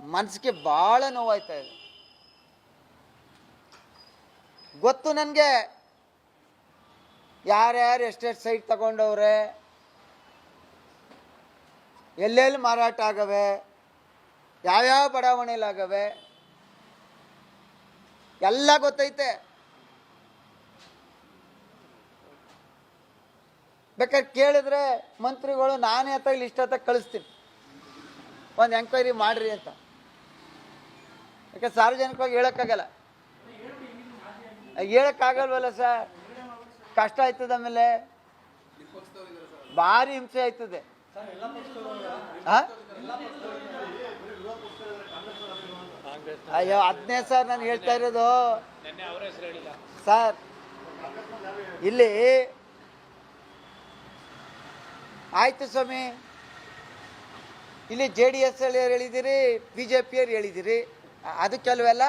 ಮನಸ್ಸಿಗೆ ಭಾಳ ನೋವಾಯ್ತಾ ಇದೆ. ಗೊತ್ತು ನನಗೆ? ಯಾರ್ಯಾರು ಎಷ್ಟೆಷ್ಟು ಸೈಟ್ ತಗೊಂಡವ್ರೆ? ಎಲ್ಲೆಲ್ಲಿ ಮಾರಾಟ ಆಗವೆ? ಯಾವ್ಯಾವ ಬಡಾವಣೆಲಾಗವೆ? ಎಲ್ಲ ಗೊತ್ತೈತೆ. ಬೇಕಾದ್ರೆ ಕೇಳಿದ್ರೆ ಮಂತ್ರಿಗಳು ನಾನೇ ಅಥವಾ ಇಲ್ಲಿ ಇಷ್ಟ ಕಳಿಸ್ತೀನಿ. ಒಂದು ಎಂಕ್ವೈರಿ ಮಾಡ್ರಿ ಅಂತ. ಯಾಕೆ ಸಾರ್ವಜನಿಕವಾಗಿ ಹೇಳೋಕ್ಕಾಗಲ್ಲ? ಹೇಳೋಕ್ಕಾಗಲ್ವಲ್ಲ ಸರ್? ಕಷ್ಟ ಆಯ್ತದ ಆಮೇಲೆ? ಭಾರಿ ಹಿಂಸೆ ಆಯ್ತದೆ? ಅಯ್ಯೋ ಅದನ್ನೇ ಸರ್ ನಾನು ಹೇಳ್ತಾ ಇರೋದು. ಸರ್, ಇಲ್ಲಿ ಆಯ್ತು ಸ್ವಾಮಿ. ಇಲ್ಲಿ ಜೆ ಡಿ ಎಸ್ ಹೇಳಿದಿರಿ, ಬಿ ಜೆ ಪಿಯವ್ರು ಹೇಳಿದಿರಿ. ಅದು ಕೆಲವೆಲ್ಲ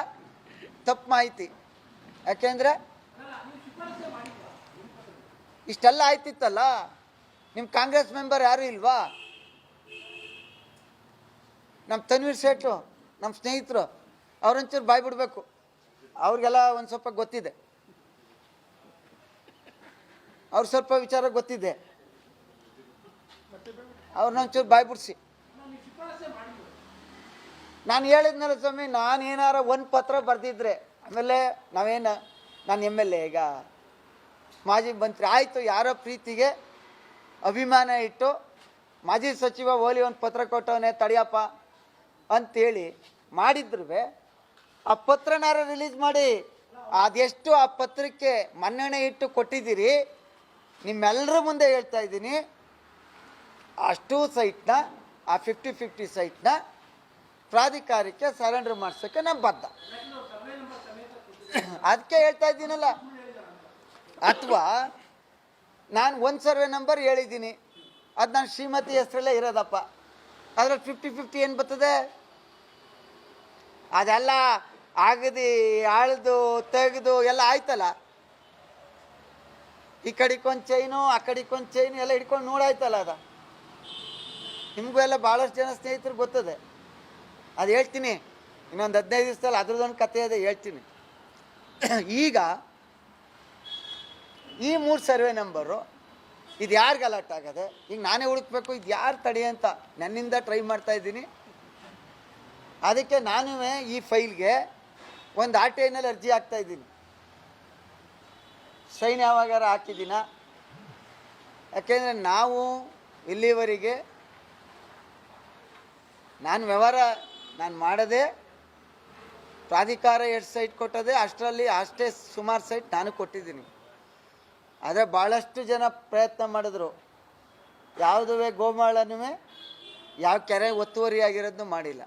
ತಪ್ಪು ಮಾಹಿತಿ. ಯಾಕೆಂದ್ರೆ ಇಷ್ಟೆಲ್ಲ ಆಯ್ತಿತ್ತಲ್ಲ? ನಿಮ್ಮ ಕಾಂಗ್ರೆಸ್ ಮೆಂಬರ್ ಯಾರು ಇಲ್ವಾ? ನಮ್ಮ ತನ್ವೀರ್ ಸೇಠು ನಮ್ಮ ಸ್ನೇಹಿತರು, ಅವ್ರೊಂಚೂರು ಬಾಯ್ ಬಿಡಬೇಕು. ಅವ್ರಿಗೆಲ್ಲ ಒಂದು ಸ್ವಲ್ಪ ಗೊತ್ತಿದೆ. ಅವ್ರ ಸ್ವಲ್ಪ ವಿಚಾರ ಗೊತ್ತಿದೆ. ಅವ್ರನ್ನ ಒಂಚೂರು ಬಾಯ್ ಬಿಡಿಸಿ. ನಾನು ಹೇಳಿದ್ನಲ್ಲ ಸ್ವಾಮಿ ನಾನು ಏನಾರ ಒಂದು ಪತ್ರ ಬರೆದಿದ್ರೆ, ಆಮೇಲೆ ನಾವೇನು, ನಾನು ಎಂ ಎಲ್ ಎ ಈಗ, ಮಾಜಿ ಮಂತ್ರಿ ಆಯಿತು, ಯಾರೋ ಪ್ರೀತಿಗೆ ಅಭಿಮಾನ ಇಟ್ಟು ಮಾಜಿ ಸಚಿವ ಓಲಿ ಒಂದು ಪತ್ರ ಕೊಟ್ಟವನೇ ತಡಿಯಪ್ಪ ಅಂತೇಳಿ ಮಾಡಿದ್ರು ಆ ಪತ್ರನಾರ ರಿಲೀಸ್ ಮಾಡಿ, ಅದೆಷ್ಟು ಆ ಪತ್ರಕ್ಕೆ ಮನ್ನಣೆ ಇಟ್ಟು ಕೊಟ್ಟಿದ್ದೀರಿ ನಿಮ್ಮೆಲ್ಲರ ಮುಂದೆ ಹೇಳ್ತಾ ಇದ್ದೀನಿ. ಅಷ್ಟು ಸೈಟ್ನ, ಆ ಫಿಫ್ಟಿ ಫಿಫ್ಟಿ ಸೈಟ್ನ ಪ್ರಾಧಿಕಾರಕ್ಕೆ ಸರೆಂಡರ್ ಮಾಡಿಸೋಕೆ ನಾನು ಬದ್ಧ. ಅದಕ್ಕೆ ಹೇಳ್ತಾ ಇದ್ದೀನಲ್ಲ. ಅಥವಾ ನಾನು ಒಂದು ಸರ್ವೆ ನಂಬರ್ ಹೇಳಿದ್ದೀನಿ. ಅದು ನಾನು ಶ್ರೀಮತಿ ಹೆಸರಲ್ಲೇ ಇರೋದಪ್ಪ. ಅದ್ರಲ್ಲಿ ಫಿಫ್ಟಿ ಫಿಫ್ಟಿ ಏನು ಬರ್ತದೆ? ಅದೆಲ್ಲ ಆಗದಿ, ಆಳ್ದು, ತೆಗೆದು ಎಲ್ಲ ಆಯ್ತಲ್ಲ? ಈ ಕಡಿಕೊಂದು ಚೈನು ಆ ಕಡೆಗೊಂದು ಚೈನು ಎಲ್ಲ ಹಿಡ್ಕೊಂಡು ನೋಡಾಯ್ತಲ್ಲ ಅದ? ನಿಮಗೂ ಎಲ್ಲ ಭಾಳಷ್ಟು ಜನ ಸ್ನೇಹಿತರು ಗೊತ್ತದೆ. ಅದು ಹೇಳ್ತೀನಿ. ಇನ್ನೊಂದು ಹದಿನೈದು ದಿವಸದಲ್ಲಿ ಅದ್ರದ್ದೊಂದು ಕಥೆ ಇದೆ ಹೇಳ್ತೀನಿ. ಈಗ ಈ ಮೂರು ಸರ್ವೆ ನಂಬರು ಇದು ಯಾರಿಗೆ ಅಲರ್ಟ್ ಆಗದೆ, ಈಗ ನಾನೇ ಹುಡುಕ್ಬೇಕು, ಇದು ಯಾರು ತಡಿ ಅಂತ ನನ್ನಿಂದ ಟ್ರೈ ಮಾಡ್ತಾ ಇದ್ದೀನಿ. ಅದಕ್ಕೆ ನಾನು ಈ ಫೈಲ್ಗೆ ಒಂದು ಆರ್ ಟಿ ಐನಲ್ಲಿ ಅರ್ಜಿ ಹಾಕ್ತಾ ಇದ್ದೀನಿ. ಸೈನ್ ಯಾವಾಗಾರ ಹಾಕಿದ್ದೀನ? ಯಾಕೆಂದರೆ ನಾವು ಇಲ್ಲಿವರೆಗೆ ನಾನು ವ್ಯವಹಾರ ನಾನು ಮಾಡದೆ ಪ್ರಾಧಿಕಾರ ಎಷ್ಟು ಸೈಟ್ ಕೊಟ್ಟದೆ ಅಷ್ಟರಲ್ಲಿ ಅಷ್ಟೇ ಸುಮಾರು ಸೈಟ್ ನಾನು ಕೊಟ್ಟಿದ್ದೀನಿ. ಆದರೆ ಭಾಳಷ್ಟು ಜನ ಪ್ರಯತ್ನ ಮಾಡಿದ್ರು. ಯಾವುದುವೆ ಗೋಮಾಳನೂ ಯಾವ ಕೆರೆ ಒತ್ತುವರಿ ಆಗಿರೋದನ್ನು ಮಾಡಿಲ್ಲ.